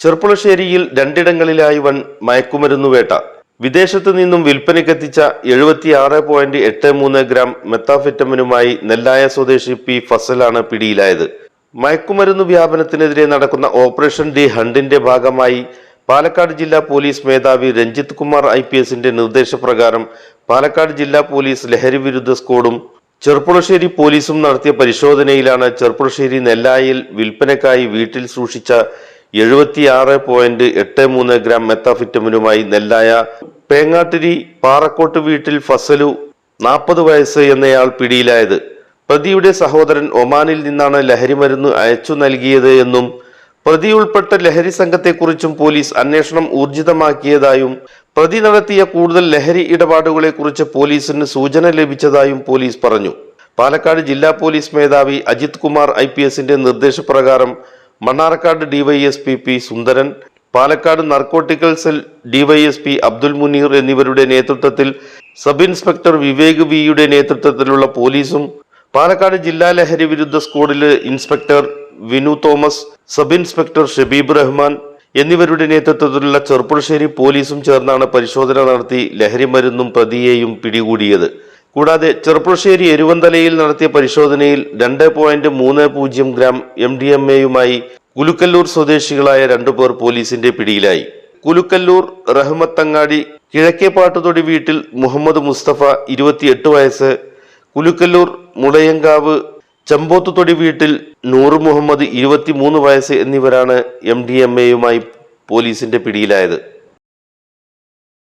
ചെർപ്പുളശ്ശേരിയിൽ രണ്ടിടങ്ങളിലായി വൻ മയക്കുമരുന്നു വേട്ട. വിദേശത്തു നിന്നും വിൽപ്പനയ്ക്കെത്തിച്ച എഴുപത്തിയാറ് പോയിന്റ് എട്ട് മൂന്ന് ഗ്രാം മെത്താഫെറ്റമിനുമായി നെല്ലായ സ്വദേശി പി ഫസലാണ് പിടിയിലായത്. മയക്കുമരുന്ന് വ്യാപനത്തിനെതിരെ നടക്കുന്ന ഓപ്പറേഷൻ ഡി ഹണ്ടിന്റെ ഭാഗമായി പാലക്കാട് ജില്ലാ പോലീസ് മേധാവി രഞ്ജിത്ത് കുമാർ ഐ പി എസിന്റെ നിർദ്ദേശപ്രകാരം പാലക്കാട് ജില്ലാ പോലീസ് ലഹരി വിരുദ്ധ സ്ക്വാഡും ചെർപ്പുളശ്ശേരി പോലീസും നടത്തിയ പരിശോധനയിലാണ് ചെർപ്പുളശ്ശേരി നെല്ലായിൽ വിൽപ്പനക്കായി വീട്ടിൽ സൂക്ഷിച്ച എഴുപത്തിയാറ് പോയിന്റ് എട്ട് മൂന്ന് ഗ്രാം മെത്താഫിറ്റമിനുമായി നെല്ലായ പേങ്ങാട്ടിരി പാറക്കോട്ട് വീട്ടിൽ ഫസലു നാൽപ്പത് വയസ്സ് എന്നയാൾ പിടിയിലായത്. പ്രതിയുടെ സഹോദരൻ ഒമാനിൽ നിന്നാണ് ലഹരിമരുന്ന് അയച്ചു നൽകിയത് എന്നും പ്രതി ഉൾപ്പെട്ട ലഹരി സംഘത്തെക്കുറിച്ചും പോലീസ് അന്വേഷണം ഊർജിതമാക്കിയതായും പ്രതി നടത്തിയ കൂടുതൽ ലഹരി ഇടപാടുകളെക്കുറിച്ച് പോലീസിന് സൂചന ലഭിച്ചതായും പോലീസ് പറഞ്ഞു. പാലക്കാട് ജില്ലാ പോലീസ് മേധാവി അജിത് കുമാർ ഐ പി എസിന്റെ നിർദ്ദേശപ്രകാരം Mannarkkad DYSP P Sundaran Palakkad narcotic cell DYSP Abdul Muneer എന്നിവരുടെ നേതൃത്വത്തിൽ സബ് ഇൻസ്പെക്ടർ വിവേക് വിയുടെ നേതൃത്വത്തിലുള്ള പോലീസും പാലക്കാട് ജില്ലാ ലഹരി വിരുദ്ധ സ്ക്വാഡിലെ inspector Vinu Thomas sub inspector Shabeeb Rahman എന്നിവരുടെ നേതൃത്വത്തിലുള്ള ചെറുപ്പുളശ്ശേരി പോലീസും ചേർന്നാണ് പരിശോധന നടത്തി ലഹരി മരുന്നും പ്രതിയെയും പിടികൂടിയത്. കൂടാതെ ചെറുപ്പുളശ്ശേരി എരുവന്തലയിൽ നടത്തിയ പരിശോധനയിൽ രണ്ട് പോയിന്റ് മൂന്ന് പൂജ്യം ഗ്രാം എം ഡി എം എയുമായി കുലുക്കല്ലൂർ സ്വദേശികളായ രണ്ടുപേർ പോലീസിന്റെ പിടിയിലായി. കുലുക്കല്ലൂർ റഹ്മത്തങ്ങാടി കിഴക്കേപ്പാട്ടുതൊടി വീട്ടിൽ മുഹമ്മദ് മുസ്തഫ ഇരുപത്തിയെട്ട് വയസ്സ് കുലുക്കല്ലൂർ മുളയങ്കാവ് ചമ്പോത്തുതൊടി വീട്ടിൽ നൂറ് മുഹമ്മദ് ഇരുപത്തിമൂന്ന് വയസ്സ് എന്നിവരാണ് എം ഡി എം എയുമായി പോലീസിന്റെ പിടിയിലായത്.